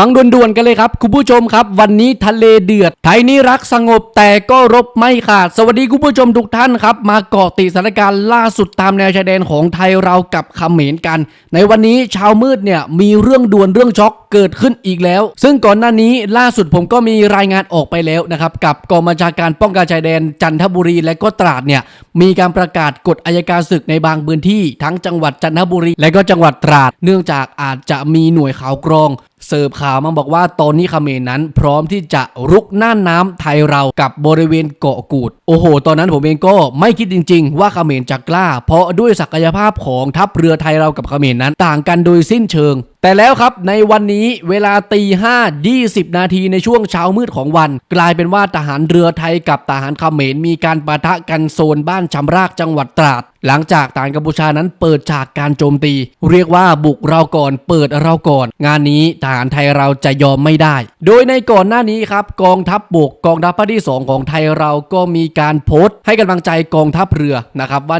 ฟังด่วนๆกันเลยครับ คุณผู้ชมครับ วันนี้ทะเลเดือด ไทยนี่รักสงบแต่ก็รบไม่ขาด สวัสดีคุณผู้ชมทุกท่านครับ มาเกาะติดสถานการณ์ล่าสุดตามแนวชายแดนของไทยเรากับเขมรกัน ในวันนี้ช้ามืดเนี่ยมีเรื่องด่วนเรื่องช็อกเกิดขึ้นอีกแล้ว ซึ่งก่อนหน้านี้ล่าสุดผมก็มีรายงานออกไปแล้วนะครับกับกองบัญชาการป้องกันชายแดนจันทบุรีและก็ตราดเนี่ยมีการประกาศกฎอายการศึกในบางพื้นที่ ทั้งจังหวัดจันทบุรี และก็จังหวัดตราด เนื่องจากอาจจะมีหน่วยข่าวกรอง เสิร์ฟข่าวมาบอกว่าตอนนี้เมรนั้น พร้อมที่จะรุกหน้านน้ำไทยเรากับบริเวณเกาะกูด โอ้โห ตอนนั้นผมเองก็ไม่คิดจริง ๆ ว่าเมรจะกล้า เพราะด้วยศักยภาพของทัพเรือไทยเรากับเมรนั้น ต่างกันโดยสิ้นเชิงแต่แล้วครับในวันนี้เวลาตีห้ายี่สิบนาทีในช่วงเช้ามืดของวัน กลายเป็นว่าทหารเรือไทยกับทหารเขมรมีการปะทะกันโซนบ้านชำรากจังหวัดตราด หลังจากทหารกัมพูชานั้นเปิดฉากการโจมตี เรียกว่าบุกเราก่อนเปิดเราก่อน งานนี้ทหารไทยเราจะยอมไม่ได้ โดยในก่อนหน้านี้ครับกองทัพบบกกองทัพภาคที่ 2 ของไทยเราก็มีการโพสต์ให้กำลังใจกองทัพเรือนะครับว่า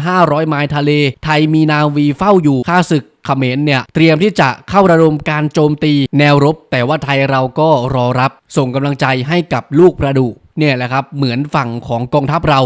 1,500 ไมล์ทะเล ไทยมีนาวีเฝ้าอยู่ค่าศึก เขมรเนี่ยเตรียมที่จะเข้าระดมการโจมตีแนวรบ แต่ว่าไทยเราก็รอรับส่งกำลังใจให้กับลูกประดูเนี่ยแหละครับเหมือนฝั่งของกองทัพเรา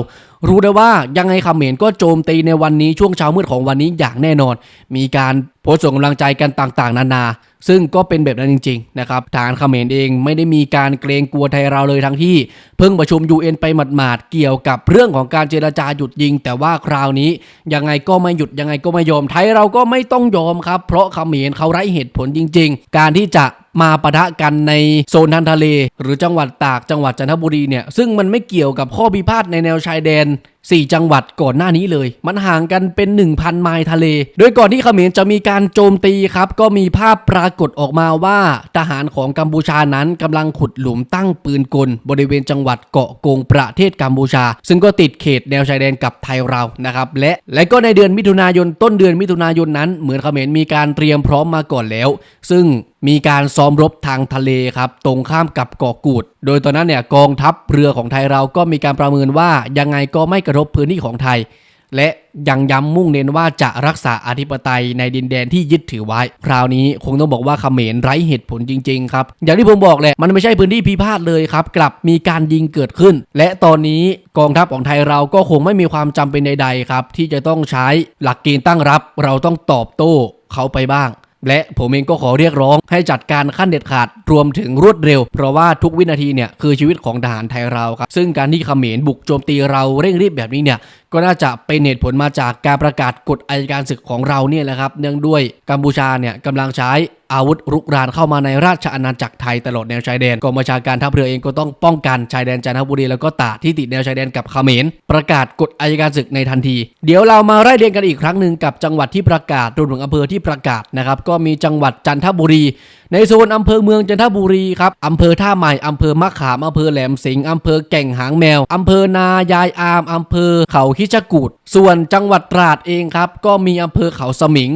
รู้ได้ว่ายังไงเขมรก็โจมตีในวันนี้ช่วงเช้ามืดของวันนี้อย่างแน่นอน มีการโพสต์ส่งกำลังใจกันต่างๆ นานา ซึ่งก็เป็นแบบนั้นจริงๆนะครับทางเขมรเองไม่ได้มีการเกรงกลัวไทยเราเลยทั้งที่เพิ่งประชุม UN ไปหมาดๆเกี่ยวกับเรื่องของการเจรจาหยุดยิง แต่ว่าคราวนี้ยังไงก็ไม่หยุดยังไงก็ไม่ยอมไทยเราก็ไม่ต้องยอมครับเพราะเขมรเขาไร้เหตุผลจริง ๆ การที่จะ มาปะทะกันในโซนทางทะเล หรือจังหวัดตากจังหวัดจันทบุรีเนี่ยซึ่งมันไม่เกี่ยวกับข้อพิพาทในแนวชายแดน 4 จังหวัดก่อนหน้านี้เลย มันห่างกันเป็น 1,000 ไมล์ทะเล โดยก่อนที่เขมรจะมีการโจมตีครับ ก็มีภาพปรากฏออกมาว่า ทหารของกัมพูชานั้นกำลังขุดหลุมตั้งปืนกล บริเวณจังหวัดเกาะกงประเทศกัมพูชา ซึ่งก็ติดเขตแนวชายแดนกับไทยเรานะครับและและก็ในเดือนมิถุนายนต้นเดือนมิถุนายนนั้น เหมือนเขมรมีการเตรียมพร้อมมาก่อนแล้ว ซึ่งมีการซ้อมรบทางทะเลครับ ตรงข้ามกับเกาะกูด โดยตอนนั้นเนี่ยกองทัพเรือของไทยเราก็มีการประเมินว่ายังไงก็ไม่กระทบพื้นที่ของไทย และยังย้ำมุ่งเน้นว่าจะรักษาอธิปไตยในดินแดนที่ยึดถือไว้ คราวนี้คงต้องบอกว่าเขมรไร้เหตุผลจริงๆครับอย่างที่ผมบอกแหละมันไม่ใช่พื้นที่พิพาทเลยครับกลับมีการยิงเกิดขึ้น และตอนนี้กองทัพของไทยเราก็คงไม่มีความจำเป็นใดๆครับที่จะต้องใช้หลักเกณฑ์ตั้งรับ เราต้องตอบโต้เขาไปบ้าง และผมเองก็ขอเรียกร้องให้จัดการขั้นเด็ดขาดรวมถึงรวดเร็ว เพราะว่าทุกวินาทีเนี่ยคือชีวิตของทหารไทยเราครับ ซึ่งการที่เขมรบุกโจมตีเราเร่งรีบแบบนี้เนี่ยก็น่าจะเป็นเหตุผลมาจากการประกาศกฎอัยการศึกของเราเนี่ยแหละครับ เนื่องด้วยกัมพูชาเนี่ยกำลังใช้อาวุธรุกรานเข้ามาในราชอาณาจักรไทยตลอดแนวชายแดนกองบัญชาการทัพเรือเองก็ต้องป้องกันชายแดนจันทบุรีแล้วก็ตาที่ติดแนวชายแดนกับเขมร ประกาศกฎอัยการศึกในทันที เดี๋ยวเรามาไล่เรียงกันอีกครั้งหนึ่งกับจังหวัดที่ประกาศรวมถึงอำเภอที่ประกาศนะครับก็ก็มีจังหวัดจันทบุรี ในโซนอำเภอเมืองจันทบุรีครับอำเภอท่าใหม่อำเภอมะขามอำเภอแหลมสิงห์อำเภอแก่งหางแมวอำเภอนายายอามอำเภอเขาคิชกูดส่วนจังหวัดตราดเองครับ ก็มีอำเภอเขาสมิง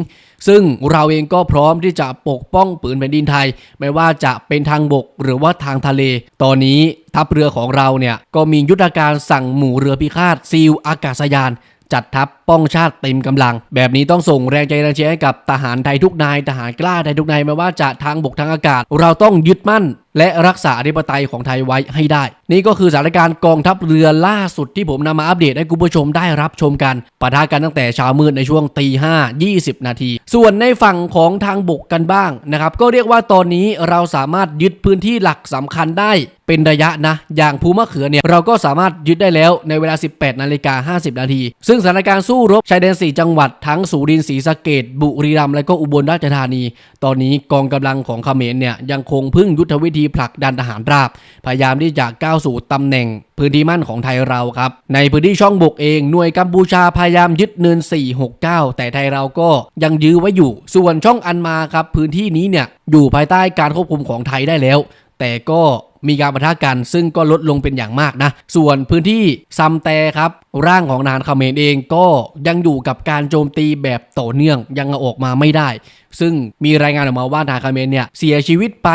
ซึ่งเราเองก็พร้อมที่จะปกป้องปืนแผ่นดินไทย ไม่ว่าจะเป็นทางบกหรือว่าทางทะเล ตอนนี้ทัพเรือของเราเนี่ยก็มียุทธการสั่งหมู่เรือพิฆาตซีลอากาศยาน จัดทัพป้องชาติเต็มกำลัง แบบนี้ต้องส่งแรงใจแรงเชียร์ให้กับทหารไทยทุกนายทหารกล้าไทยทุกนายไม่ว่าจะทางบกทางอากาศ เราต้องยึดมั่นและรักษาอธิปไตยของไทยไว้ให้ได้ นี่ก็คือสถานการณ์กองทัพเรือล่าสุดที่ผมนำมาอัปเดตให้คุณผู้ชมได้รับชมกันปะทะกันตั้งแต่เช้ามืดในช่วงตีห้ายี่สิบนาที ส่วนในฝั่งของทางบกกันบ้างนะครับ ก็เรียกว่าตอนนี้เราสามารถยึดพื้นที่หลักสำคัญได้เป็นระยะนะ อย่างภูมะเขือเนี่ย เราก็สามารถยึดได้แล้วในเวลา 18 นาฬิกา 50 นาที ซึ่งสถานการณ์สู้รบชายแดน 4 จังหวัดทั้งสุรินทร์ศรีสะเกดบุรีรัมย์และก็อุบลราชธานี ตอนนี้กองกำลังของเขมรเนี่ยยังคงพึ่งยุทธวิธีผลักดันทหารราบ พยายามที่จะก้าวสู่ตำแหน่งพื้นที่มั่นของไทยเราครับ ในพื้นที่ช่องบกเองหน่วยกัมพูชาพยายามยึดเนิน 469 แต่ไทยเราก็ยังยื้อไว้อยู่ ส่วนช่องอันมาครับพื้นที่นี้เนี่ยอยู่ภายใต้การควบคุมของไทยได้แล้ว แต่ก็ มีการปะทะกัน ซึ่งก็ลดลงเป็นอย่างมากนะ ส่วนพื้นที่ซัมแตครับร่างของนานคาเมรเองก็ยังอยู่กับการโจมตีแบบต่อเนื่องยังออกมาไม่ได้ ซึ่งมีรายงานออกมาว่าทางคาเมรเนี่ยเสียชีวิตไป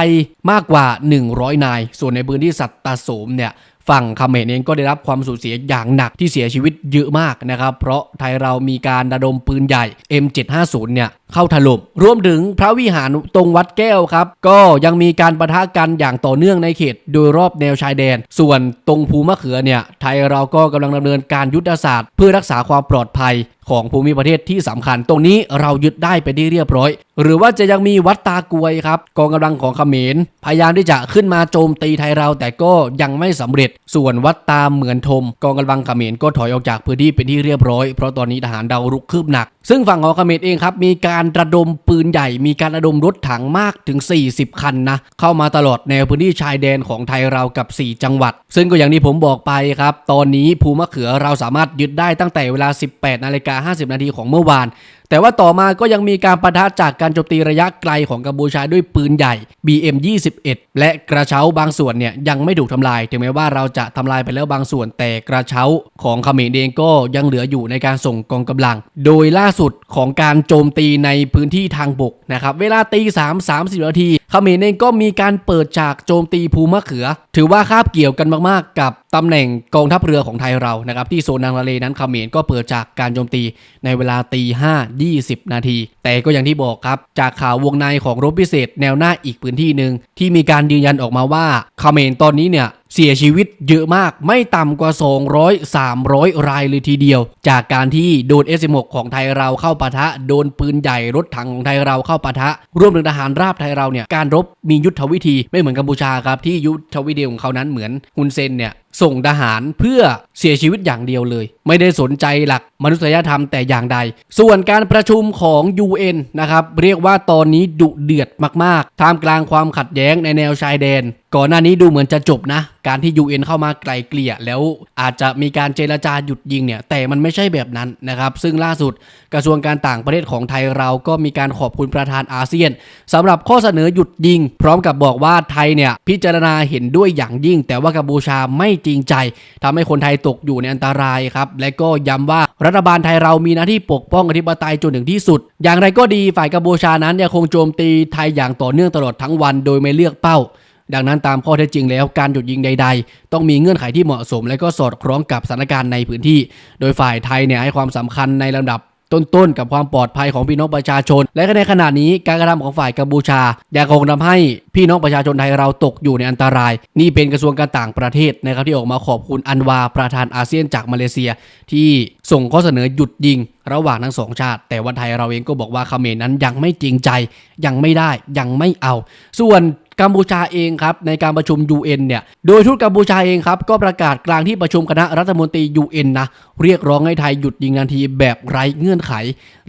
มากกว่า 100 นาย ส่วนในพื้นที่สัตตาโสมเนี่ยฝั่งคาเมรเองก็ได้รับความสูญเสียอย่างหนักที่เสียชีวิตเยอะมากนะครับ เพราะไทยเรามีการระดมปืนใหญ่ M750 เนี่ย เข้าถล่มรวมถึงพระวิหารตรงวัดแก้วครับ ก็ยังมีการประทะกันอย่างต่อเนื่องในเขต โดยรอบแนวชายแดน ส่วนตรงภูมะเขือเนี่ย ไทยเราก็กำลังดำเนินการยุทธศาสตร์ เพื่อรักษาความปลอดภัยของภูมิประเทศที่สำคัญ ตรงนี้เรายึดได้ไปที่เรียบร้อย หรือว่าจะยังมีวัดตากวยครับกองกำลังของเขมร พยายามที่จะขึ้นมาโจมตีไทยเราแต่ก็ยังไม่สำเร็จ ส่วนวัดตามเหมือนทม กองกำลังเขมรก็ถอยออกจากพื้นที่เป็นที่เรียบร้อย เพราะตอนนี้ทหารดาวรุกคืบหนัก ซึ่งฝั่งของเขมรเองครับมีการระดมปืนใหญ่ มีการระดมรถถังมากถึง 40 คันนะ เข้ามาตลอดแนวพื้นที่ชายแดนของไทยเรากับ 4 จังหวัด ซึ่งก็อย่างที่ผมบอกไปครับ ตอนนี้ภูมะเขือเราสามารถยึดได้ตั้งแต่เวลา 18นาฬิกา50 นาทีของเมื่อวาน แต่ว่าต่อมาก็ยังมีการประทะจากการโจมตีระยะไกลของกัมพูชาด้วยปืนใหญ่ BM 21 และกระเช้าบางส่วนเนี่ยยังไม่ถูกทำลาย ถึงแม้ว่าเราจะทำลายไปแล้วบางส่วน แต่กระเช้าของเขมรเองก็ยังเหลืออยู่ในการส่งกองกำลัง โดยล่าสุดของการโจมตีในพื้นที่ทางบกนะครับเวลาตี3 30นาทีเขมรเองก็มีการเปิดฉากโจมตีภูมะเขือ ถือว่าคาบเกี่ยวกันมากๆ กับตำแหน่งกองทัพเรือของไทยเรานะครับที่โซนทางทะเลนั้นเขมรก็เปิดจากการโจมตีในเวลาตี5 20 นาที แต่ก็อย่างที่บอกครับ จากข่าววงในของรบพิเศษแนวหน้าอีกพื้นที่หนึ่งที่มีการยืนยันออกมาว่าเมนตอนนี้เนี่ย เสียชีวิตเยอะมากไม่ต่ำกว่า 200 300 รายเลยทีเดียว จากการที่โดน S16 ของไทยเราเข้าปะทะ โดนปืนใหญ่รถถังของไทยเราเข้าปะทะ รวมถึงทหารราบไทยเราเนี่ยการรบมียุทธวิธีไม่เหมือนกัมพูชาครับที่ยุทธวิธีของเขานั้นเหมือนฮุนเซนเนี่ยส่งทหารเพื่อเสียชีวิตอย่างเดียวเลย ไม่ได้สนใจหลักมนุษยธรรมแต่อย่างใด ส่วนการประชุมของ UN นะครับ เรียกว่าตอนนี้ดุเดือดมากๆท่ามกลางความขัดแย้งในแนวชายแดน ก่อนหน้านี้ดูเหมือนจะจบนะ การที่ UN เข้ามาไกลเกลี่ย แล้วอาจจะมีการเจรจาหยุดยิงเนี่ย แต่มันไม่ใช่แบบนั้นนะครับ ซึ่งล่าสุดกระทรวงการต่างประเทศของไทยเราก็มีการขอบคุณประธานอาเซียนสำหรับข้อเสนอหยุดยิง พร้อมกับบอกว่าไทยเนี่ยพิจารณาเห็นด้วยอย่างยิ่ง แต่ว่ากัมพูชาไม่จริงใจทำให้คนไทยตกอยู่ในอันตรายครับ และก็ย้ำว่ารัฐบาลไทยเรามีหน้าที่ปกป้องอธิปไตยจนถึงที่สุด อย่างไรก็ดีฝ่ายกัมพูชานั้นยังคงโจมตีไทยอย่างต่อเนื่องตลอดทั้งวัน โดยไม่เลือกเป้า ดังนั้นตามข้อเท็จจริงแล้วการหยุดยิงใด ๆ ต้องมีเงื่อนไขที่เหมาะสม และก็สอดคล้องกับสถานการณ์ในพื้นที่ โดยฝ่ายไทยเนี่ยให้ความสำคัญในลำดับต้นๆกับความปลอดภัยของพี่น้องประชาชน และในขณะนี้การกระทำของฝ่ายกัมพูชายังคงทำให้พี่น้องประชาชนไทยเราตกอยู่ในอันตราย นี่เป็นกระทรวงการต่างประเทศนะครับที่ออกมาขอบคุณอันวาประธานอาเซียนจากมาเลเซีย ที่ส่งข้อเสนอหยุดยิง ระหว่างทั้งสองชาติ แต่ว่าไทยเราเองก็บอกว่าเขมรนั้นยังไม่จริงใจ ยังไม่ได้ยังไม่เอา ส่วน กัมพูชาเองครับในการประชุม UN เนี่ยโดยทูตกัมพูชาเองครับก็ประกาศกลางที่ประชุมคณะรัฐมนตรี UN นะเรียกร้องให้ไทยหยุดยิงทันทีแบบไร้เงื่อนไข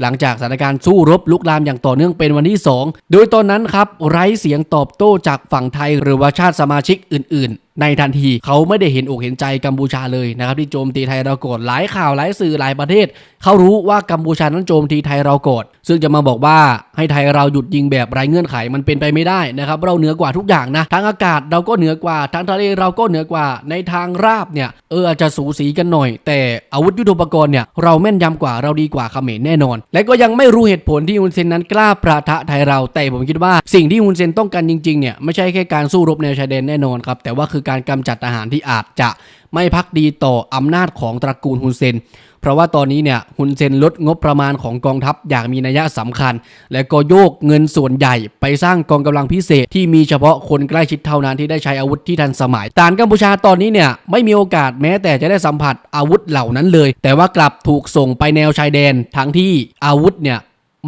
หลังจากสถานการณ์สู้รบลุกลามอย่างต่อเนื่องเป็นวันที่ 2 โดยตอนนั้นครับไร้เสียงตอบโต้จากฝั่งไทยหรือว่าชาติสมาชิกอื่นๆ ในทันที เขาไม่ได้เห็นอกเห็นใจกัมพูชาเลยนะครับที่โจมตีไทยเราโกรธหลายข่าวหลายสื่อหลายประเทศ เขารู้ว่ากัมพูชานั้นโจมตีไทยเราโกรธซึ่งจะมาบอกว่าให้ไทยเราหยุดยิงแบบไร้เงื่อนไขมันเป็นไปไม่ได้นะครับเราเหนือกว่าทุกอย่างนะทางอากาศเราก็เหนือกว่าทางทะเลเราก็เหนือกว่าในทางราบเนี่ยเอออาจจะสูสีกันหน่อย แต่อาวุธยุทโธปกรณ์เนี่ยเราแม่นยำกว่าเราดีกว่าเขมรแน่นอน และก็ยังไม่รู้เหตุผลที่ฮุนเซนนั้นกล้าประทะไทยเราแต่ผมคิดว่า สิ่งที่ฮุนเซนต้องการจริงๆเนี่ยไม่ใช่แค่การสู้รบในชายแดนแน่นอนครับแต่ว่าคือการกำจัดทหารที่อาจจะไม่พักดีต่ออำนาจของตระกูลฮุนเซน เพราะว่าตอนนี้เนี่ยฮุนเซนลดงบประมาณของกองทัพอย่างมีนัยสำคัญ และก็โยกเงินส่วนใหญ่ไปสร้างกองกำลังพิเศษที่มีเฉพาะคนใกล้ชิดเท่านั้นที่ได้ใช้อาวุธที่ทันสมัยฐานกัมพูชาตอนนี้เนี่ยไม่มีโอกาสแม้แต่จะได้สัมผัสอาวุธเหล่านั้นเลย แต่ว่ากลับถูกส่งไปแนวชายแดนทั้งที่อาวุธเนี่ย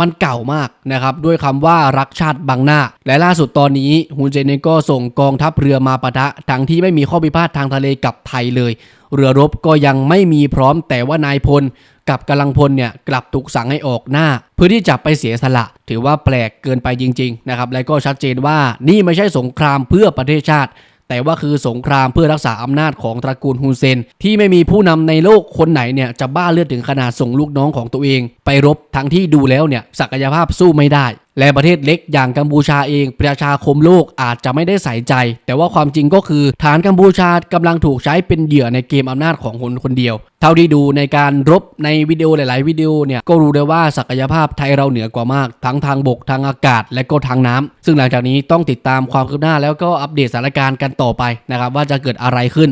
มันเก่ามากนะครับด้วยคำว่ารักชาติบังหน้า และล่าสุดตอนนี้ฮุนเซนเองก็ส่งกองทัพเรือมาปะทะทั้งที่ไม่มีข้อพิพาททางทะเลกับไทยเลย เรือรบก็ยังไม่มีพร้อมแต่ว่านายพลกับกำลังพลเนี่ยกลับถูกสั่งให้ออกหน้า เพื่อที่จะไปเสียสละ ถือว่าแปลกเกินไปจริงๆนะครับและก็ชัดเจนว่านี่ไม่ใช่สงครามเพื่อประเทศชาติ แต่ว่าคือสงครามเพื่อรักษาอำนาจของตระกูลฮุนเซน ที่ไม่มีผู้นำในโลกคนไหนเนี่ยจะบ้าเลือดถึงขนาดส่งลูกน้องของตัวเอง ไปรบทั้งที่ดูแล้วเนี่ยศักยภาพสู้ไม่ได้ และประเทศเล็กอย่างกัมพูชาเอง ประชาคมโลกอาจจะไม่ได้ใส่ใจ แต่ว่าความจริงก็คือฐานกัมพูชากำลังถูกใช้เป็นเหยื่อในเกมอำนาจของคนคนเดียว เท่าที่ดูในการรบในวิดีโอหลาย ๆ วิดีโอเนี่ยก็รู้ได้ว่าศักยภาพไทยเราเหนือกว่ามาก ทั้งทางบกทางอากาศและก็ทางน้ำซึ่งหลังจากนี้ต้องติดตามความคืบหน้าแล้วก็อัปเดตสถานการณ์กันต่อไปนะครับว่าจะเกิดอะไรขึ้น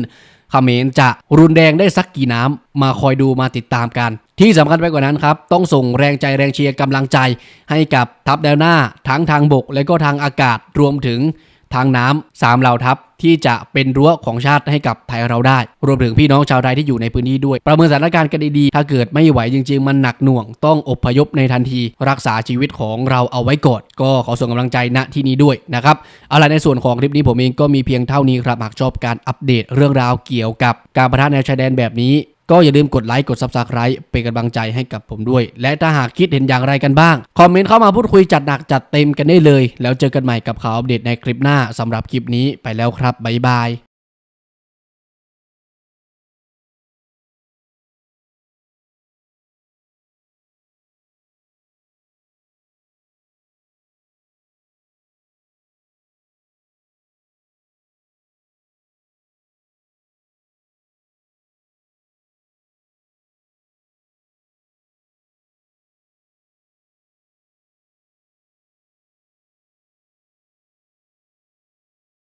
เขมรจะรุนแรงได้สักกี่น้ำมาคอยดูมาติดตามกัน ที่สำคัญไปกว่านั้นครับ ต้องส่งแรงใจแรงเชียร์กำลังใจ ให้กับทัพแนวหน้าทั้งทางบกและก็ทางอากาศรวมถึงทางน้ำสามเหล่าทัพ ที่จะเป็นรั้วของชาติให้กับไทยเราได้ รวมถึงพี่น้องชาวไทยที่อยู่ในพื้นที่ด้วย ประเมินสถานการณ์กันดีๆ ถ้าเกิดไม่ไหวจริง ๆ มันหนักหน่วง ต้องอพยพในทันที รักษาชีวิตของเราเอาไว้ก่อนก็ขอส่งกำลังใจณที่นี้ด้วยนะครับเอาล่ะในส่วนของคลิปนี้ผมเองก็มีเพียงเท่านี้ครับหากชอบการอัปเดตเรื่องราวเกี่ยวกับการประทะแนวชายแดนแบบนี้ ก็อย่าลืมกดไลค์กด Subscribe เป็นกำลังใจให้กับผมด้วย และถ้าหากคิดเห็นอย่างไรกันบ้าง คอมเมนต์เข้ามาพูดคุยจัดหนักจัดเต็มกันได้เลย แล้วเจอกันใหม่กับข่าวอัปเดตในคลิปหน้าสำหรับคลิปนี้ไปแล้วครับบ๊ายบาย